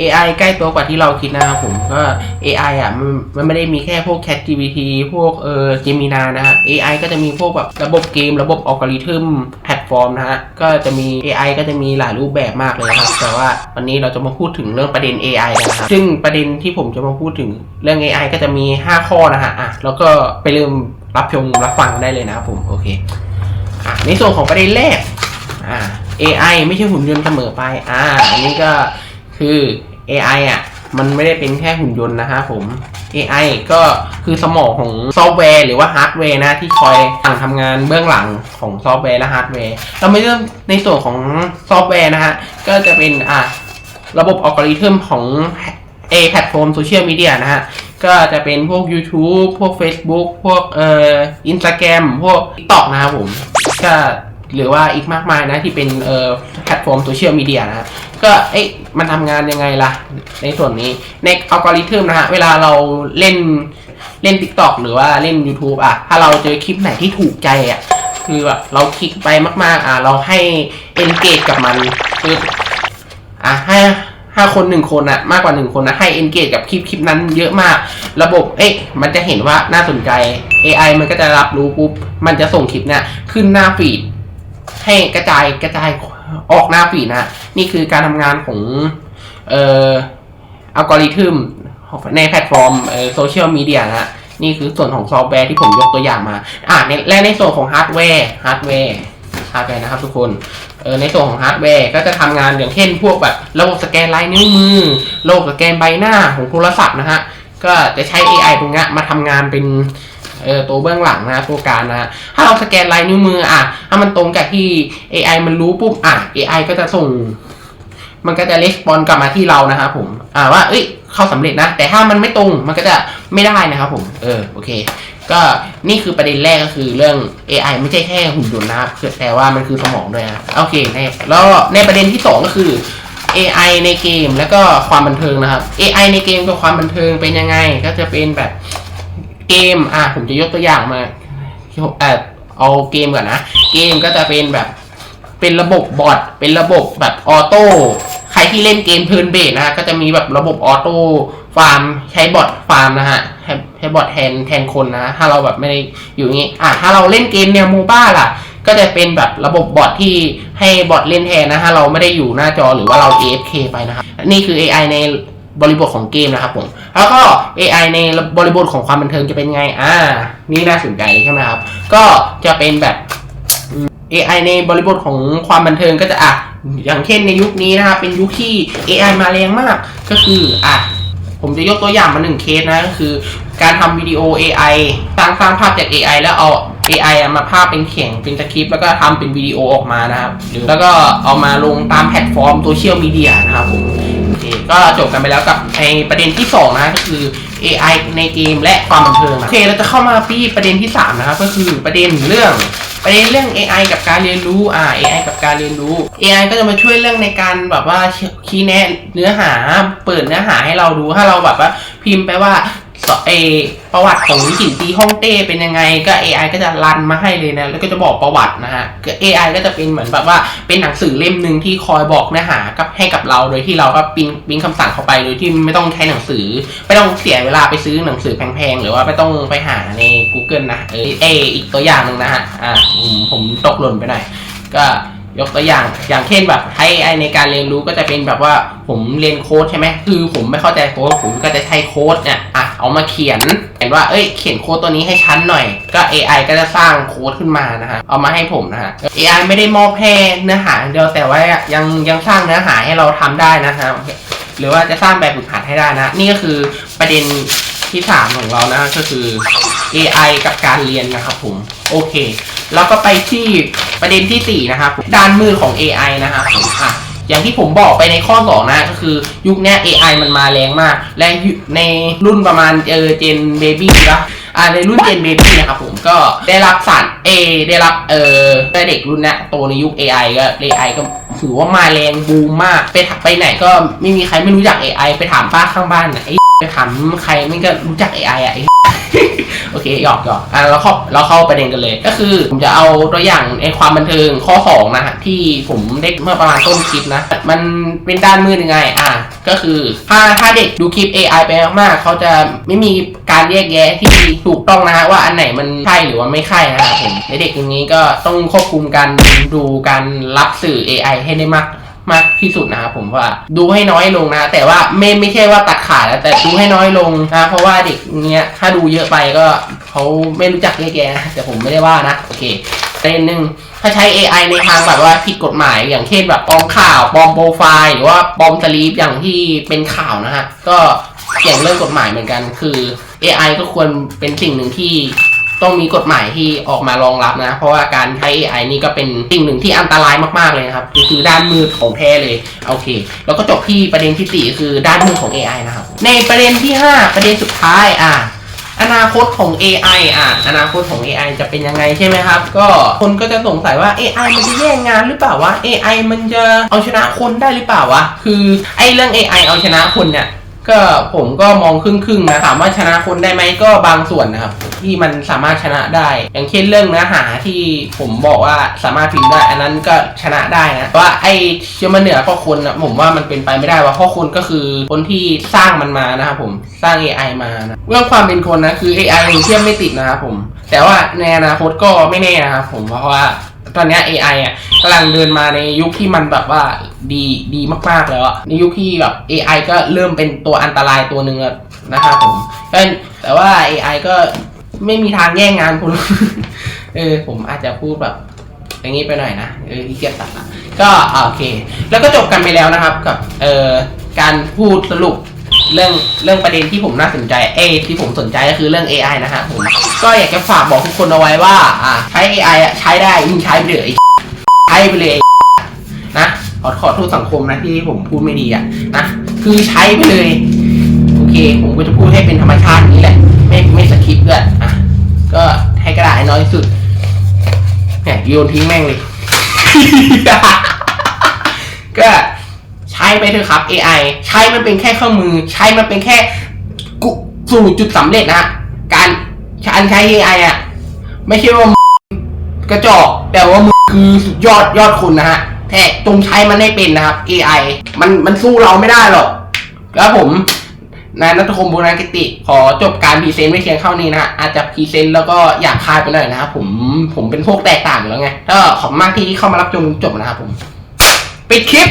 AI ใกล้ตัวกว่าที่เราคิดนะครับผมก็ AI อะมันไม่ได้มีแค่พวก Chat GPT พวกเอ่อ Gemini นะฮะ AI ก็จะมีพวกแบบระบบเกม ระบบอัลกอริทึมแพลตฟอร์มนะฮะก็จะมี AI ก็จะมีหลายรูปแบบมากเลยนะครับแต่ว่าวันนี้เราจะมาพูดถึงเรื่องประเด็น AI นนะครับซึ่งประเด็นที่ผมจะมาพูดถึงเรื่อง AI ก็จะมี 5 ข้อนะฮะอะแล้วก็ไปเริ่มรับชมรับฟังได้เลยนะครับผมโอเคอะในส่วนของประเด็นแรกอ่า AI ไม่ใช่หุ่นยนต์เสมอไป อ่า อันนี้ก็คือ AI อะมันไม่ได้เป็นแค่หุ่นยนต์นะฮะผม AI ก็คือสมองของซอฟต์แวร์หรือว่าฮาร์ดแวร์นะที่คอยสั่งทำงานเบื้องหลังของซอฟต์แวร์และฮาร์ดแวร์ เราไม่เริ่มในส่วนของซอฟต์แวร์นะฮะ ก็จะเป็นอ่าระบบอัลกอริทึมของเอแพลตฟอร์มโซเชียลมีเดียนะฮะ ก็จะเป็นพวก YouTube พวก Facebook พวกเอ่อ Instagram พวก TikTok นะครับผม ก็ หรือว่าอีกมากมายนะที่เป็นเอ่อแพลตฟอร์มโซเชียลมีเดียนะก็เอ๊ะมันทำงานยังไงล่ะ ในส่วนนี้ในอัลกอริทึมนะฮะเวลาเราเล่นเล่น TikTok หรือว่าเล่น YouTube อะ ถ้าเราเจอคลิปไหนที่ถูกใจอะคือแบบเราคลิกไปมาก ๆ อะ เราให้ engage กับมันคืออะให้ห้าคนหนึ่งคนอะมากกว่าหนึ่งคนนะให้ engage กับคลิปคลิปนั้นเยอะมาก ระบบเอ๊ะมันจะเห็นว่าน่าสนใจ AI มันก็จะรับรู้ปุ๊บมันจะส่งคลิปเนี่ยขึ้นหน้าฟีด ให้กระจายกระจายออกหน้าฟีดนะนี่คือการทำงานของเอ่ออัลกอริทึมในแพลตฟอร์มโซเชียลมีเดียนะนี่คือส่วนของซอฟต์แวร์ที่ผมยกตัวอย่างมา อ่าและในส่วนของฮาร์ดแวร์ฮาร์ดแวร์ฮาร์ดแวร์นะครับทุกคนเออในส่วนของฮาร์ดแวร์ก็จะทำงานอย่างเช่นพวกแบบระบบสแกนลายนิ้วมือระบบสแกนใบหน้าของโทรศัพท์นะฮะก็จะใช้ AI ตรงนี้มาทำงานเป็น เออตัวเบื้องหลังนะตัวการนะถ้าเราสแกนลายนิ้วมืออะถ้ามันตรงกับที่ AI มันรู้ปุ๊บอะ AI ก็จะส่ง มันก็จะレスปอนกลับมาที่เรานะครับผมอ่าว่าเอ้ยเข้าสำเร็จนะ แต่ถ้ามันไม่ตรงมันก็จะไม่ได้นะครับผมเออโอเค ก็นี่คือประเด็นแรกก็คือเรื่อง AI ไม่ใช่แค่หุ่นยนต์นะครับแต่ว่ามันคือสมองด้วยนะโอเคในแล้วในประเด็นที่สองก็คือ AI ในเกมแล้วก็ความบันเทิงนะครับ AI ในเกมกับความบันเทิงเป็นยังไง ก็จะเป็นแบบ เกมอะผมจะยกตัวอย่างมาเอาเกมก่อนนะ เกมก็จะเป็นแบบเป็นระบบบอทเป็นระบบแบบออโต้ใครที่เล่นเกมเทิร์นเบสนะฮะก็จะมีแบบระบบออโต้ฟาร์มใช้บอทฟาร์มนะฮะใช้บอทแทนแทนคนนะ ถ้าเราแบบไม่ได้อยู่อย่างงี้อะถ้าเราเล่นเกมแนวโมบ้าล่ะ ก็จะเป็นแบบระบบบอทที่ให้บอทเล่นแทนนะถ้าเราไม่ได้อยู่หน้าจอหรือว่าเรา AFK ไปนะครับนี่คือ AI ในบริบทของเกมนะครับผม แล้วก็ AI ในบริบทของความบันเทิงจะเป็นไงอ่านี่น่าสนใจใช่ไหมครับ ก็จะเป็นแบบ AI ในบริบทของความบันเทิงก็จะอะอย่างเช่นในยุคนี้นะครับเป็นยุคที่ AI มาแรงมาก ก็คืออะผมจะยกตัวอย่างมาหนึ่งเคสนะก็คือ การทำวิดีโอ AI สร้างสร้างภาพจาก AI แล้วเอา AI มาภาพเป็นเขียงเป็นสคริปต์แล้วก็ทำเป็นวิดีโอออกมานะครับแล้วก็เอามาลงตามแพลตฟอร์มโซเชียลมีเดียนะครับผม ก็จบกันไปแล้วกับในประเด็นที่2นะก็คือ AI ในเกมและความบันเทิงนะโอเคเราจะเข้ามาที่ประเด็นที่3นะครับก็คือประเด็นเรื่องประเด็นเรื่อง AI กับการเรียนรู้อ่า AI กับการเรียนรู้ AI ก็จะมาช่วยเรื่องในการแบบว่าคีแนะเนื้อหา เปิดเนื้อหาให้เราดูถ้าเราแบบว่าพิมพ์ไปว่า เอประวัติของหินตีฮ่องเต้เป็นยังไงก็ AI ก็จะรันมาให้เลยนะ แล้วก็จะบอกประวัตินะฮะก็ AI ก็จะเป็นเหมือนแบบว่าเป็นหนังสือเล่มหนึ่งที่คอยบอกเนื้อหากับให้กับเราโดยที่เราก็ปิ้งปิ้งคำสั่งเข้าไปโดยที่ไม่ต้องใช้หนังสือ ไม่ต้องเสียเวลาไปซื้อหนังสือแพงๆ หรือว่าไม่ต้องไปหาใน Google นะเออเอออีกตัวอย่างหนึ่งนะฮะอ่าผมผมตกหล่นไปหน่อยก็ ยกตัวอย่างอย่างเช่นแบบให้ไอในการเรียนรู้ก็จะเป็นแบบว่าผมเรียนโค้ดใช่ไหมคือผมไม่เข้าใจโค้ดผมก็จะใช้โค้ดเนี่ยอะเอามาเขียนเห็นว่าเอ้ยเขียนโค้ดตัวนี้ให้ชั้นหน่อย ก็ AI ก็จะสร้างโค้ดขึ้นมานะฮะเอามาให้ผมนะฮะ AI ไม่ได้มอบแค่เนื้อหาอย่างเดียวแต่ว่ายังยังสร้างเนื้อหาให้เราทำได้นะฮะหรือว่าจะสร้างแบบฝึกหัดให้ได้นะ นี่ก็คือประเด็นที่สามของเรานะก็คือ AI กับการเรียนนะครับผม โอเค แล้วก็ไปที่ ประเด็นที่สี่นะครับด้านมือของ AI นะครับอะอย่างที่ผมบอกไปในข้อสองนะก็คือยุคนี้ AI มันมาแรงมาก และในรุ่นประมาณเออเจนเบบี้นะ อ่าในรุ่นเจนเบบี้นะครับผมก็ได้รับสารเอได้รับเออเด็กรุ่นนี้โตในยุค AI ก็ AI ก็ถือว่ามาแรงบูมมาก ไปถไปไหนก็ไม่มีใครไม่รู้จัก AI ไปถามป้าข้างบ้านนะไอ้ไปถามใครไม่ก็รู้จัก AI อะไอ้โอเคหยอกหยอกอะเราเข้าเราเข้าประเด็นกันเลย ก็คือผมจะเอาตัวอย่างในความบันเทิงข้อสองนะฮะที่ผมได้เมื่อประมาณต้นคลิปนะ มันเป็นด้านมืดยังไง อะ ก็คือถ้าถ้าเด็กดูคลิป AI ไปมากๆเขาจะไม่มีการแยกแยะที่ถูกต้องนะฮะว่าอันไหนมันใช่หรือว่าไม่ใช่นะครับผมในเด็กอย่างนี้ก็ต้องควบคุมการดูการรับสื่อ AI ให้ได้มากมากที่สุดนะครับผมว่าดูให้น้อยลงนะ แต่ว่าไม่ไม่ใช่ว่าตัดขาดนะแต่ดูให้น้อยลงนะเพราะว่าเด็กเนี้ยถ้าดูเยอะไปก็เขาไม่รู้จักแยกแยะแต่ผมไม่ได้ว่านะโอเค ประเด็นหนึ่งถ้าใช้ AI ในทางแบบว่าผิดกฎหมายอย่างเช่นแบบปลอมข่าวปลอมโปรไฟล์หรือว่าปลอมสลีปอย่างที่เป็นข่าวนะฮะก็เกี่ยงเรื่องกฎหมายเหมือนกัน คือ AI ก็ควรเป็นสิ่งหนึ่งที่ต้องมีกฎหมายที่ออกมารองรับนะ เพราะว่าการใช้ AI นี่ก็เป็นสิ่งหนึ่งที่อันตรายมากๆเลยนะครับคือด้านมืดของแท้เลยโอเค แล้วก็จบที่ประเด็นที่สี่คือด้านมืดของ AI นะครับในประเด็นที่ห้าประเด็นสุดท้ายอะ อนาคตของ AI อะ อนาคตของ AI จะเป็นยังไงใช่ไหมครับ ก็คนก็จะสงสัยว่า AI มันจะแย่งงานหรือเปล่าวะ AI มันจะเอาชนะคนได้หรือเปล่าวะ คือไอ้เรื่อง AI เอาชนะคนเนี่ย ก็ผมก็มองครึ่งๆนะ ถามว่าชนะคนได้ไหมก็บางส่วนนะครับ ที่มันสามารถชนะได้ อย่างเช่นเรื่องเนื้อหาที่ผมบอกว่าสามารถพิมพ์ได้ อันนั้นก็ชนะได้นะว่าไอ้เชื่อมันเหนือข้อคนนะผมว่ามันเป็นไปไม่ได้ว่าข้อคนก็คือคนที่สร้างมันมานะครับผมสร้าง AI มานะเรื่องความเป็นคนนะคือ AI ยังเทียบไม่ติดนะครับผม แต่ว่าในอนาคตก็ไม่แน่นะครับผมเพราะว่าตอนนี้ AI อะกำลังเดินมาในยุคที่มันแบบว่าดีดีมากๆแล้วอะในยุคที่แบบ AI ก็เริ่มเป็นตัวอันตรายตัวหนึ่งนะครับผมก็แต่ว่า AI ก็ ไม่มีทางแย่งงานคุณ เออ ผมอาจจะพูดแบบ อย่างนี้ไปหน่อยนะ เออที่เกียจตัดอะก็โอเค แล้วก็จบกันไปแล้วนะครับ กับ เอ่อ การพูดสรุปเรื่องเรื่องประเด็นที่ผมน่าสนใจเอที่ผมสนใจก็คือเรื่อง AI นะฮะผม ก็อยากจะฝากบอกทุกคนเอาไว้ว่า อ่าใช้ AI อะใช้ได้ยิ่งใช้ไปเลยใช้ไปเลยนะขอขอโทษสังคมนะที่ผมพูดไม่ดีอะนะคือใช้ไปเลย โอเค ผมก็จะพูดให้เป็นธรรมชาตินี้แหละ ไม่ไม่สคริปต์ด้วยอะ ก็ให้กระดาษให้น้อยที่สุดเนี่ยโยนทิ้งแม่งเลย ก็ใช้ไปเถอะครับ AI ใช้มันเป็นแค่เครื่องมือ ใช้มันเป็นแค่สู่จุดสำเร็จนะการการใช้ AI อะ ไม่ใช่ว่ากระจอกแต่ว่ามึงคือสุดยอดยอดคุณนะฮะแท้จงใช้มันให้เป็นนะครับ AI มันมันสู้เราไม่ได้หรอกแล้วผม นายนัทคมบุญนากิติ ขอจบการพรีเซนต์ไม่เพียงเท่านี้นะฮะอาจจะพรีเซนต์แล้วก็อยากคายไปหน่อยนะครับผมผมเป็นพวกแตกต่างอยู่แล้วไงก็ขอบมากที่เข้ามารับชมจบนะครับผม ปิดคลิป